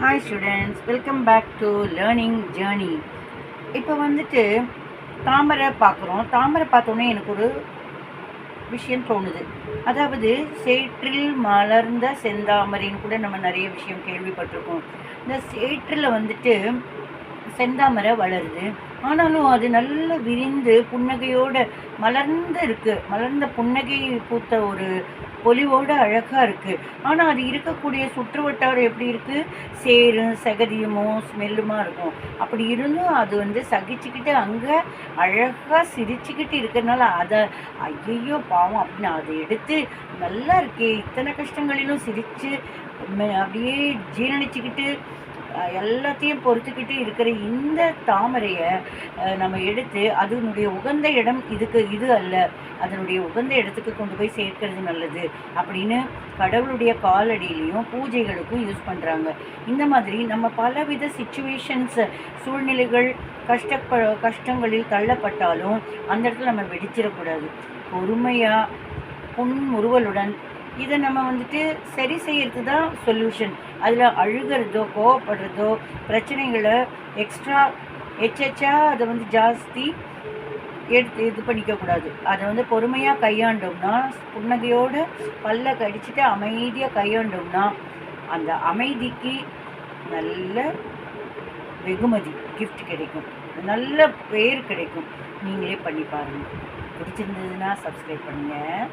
Hi students welcome back to learning journey இப்போ வந்துட்டு தாமரை பார்க்குறோம். தாமரை பார்த்தோன்னே எனக்கு ஒரு விஷயம் தோணுது. அதாவது சேற்றில் மலர்ந்த செந்தாமரைன்னு கூட நம்ம நிறைய விஷயம் கேள்விப்பட்டிருக்கோம். இந்த சேற்றில் வந்துட்டு செந்தாமரை வளருது. ஆனாலும் அது நல்ல விரிந்து புன்னகையோட மலர்ந்து இருக்கு. மலர்ந்த புன்னகை பூத்த ஒரு பொலிவோட அழகாக இருக்குது ஆனால் அது இருக்கக்கூடிய சுற்று வட்டாரம் எப்படி இருக்குது சேரும் சகதியுமோ ஸ்மெல்லுமா இருக்கும். அப்படி இருந்தும் அது வந்து சகிச்சுக்கிட்டு அங்கே அழகாக சிரிச்சுக்கிட்டு இருக்கிறதுனால அதை ஐயையோ பாவம் அப்படின்னு அதை எடுத்து நல்லா இருக்கே. இத்தனை கஷ்டங்களிலும் சிரித்து அப்படியே ஜீரணிச்சுக்கிட்டு எல்லாத்தையும் பொறுத்துக்கிட்டு இருக்கிற இந்த தாமரையை நம்ம எடுத்து அதனுடைய உகந்த இடம் இதுக்கு இது அல்ல. அதனுடைய உகந்த இடத்துக்கு கொண்டு போய் சேர்க்கிறது நல்லது அப்படின்னு கடவுளுடைய காலடியிலையும் பூஜைகளுக்கும் யூஸ் பண்ணுறாங்க இந்த மாதிரி நம்ம பலவித சுச்சுவேஷன்ஸ் சூழ்நிலைகள் கஷ்டப்ப கஷ்டங்களில் தள்ளப்பட்டாலும் அந்த இடத்துல நம்ம வெடிச்சிடக்கூடாது. பொறுமையாக புன்முறுவலுடன் இதை நம்ம வந்துட்டு சரி செய்யறது தான் சொல்யூஷன் அதில் அழுகிறதோ கோவப்படுறதோ பிரச்சனைகளை எக்ஸ்ட்ரா எச்செச்சா அதை வந்து ஜாஸ்தி எடுத்து இது பண்ணிக்கக்கூடாது. அதை வந்து பொறுமையாக கையாண்டோம்னா புன்னகையோடு பல்ல கடிச்சிட்டு அமைதியாக கையாண்டோம்னா அந்த அமைதிக்கு நல்ல வெகுமதி கிஃப்ட் கிடைக்கும். நல்ல பேர் கிடைக்கும். நீங்களே பண்ணி பாருங்கள் பிடிச்சிருந்ததுன்னா சப்ஸ்கிரைப் பண்ணுங்கள்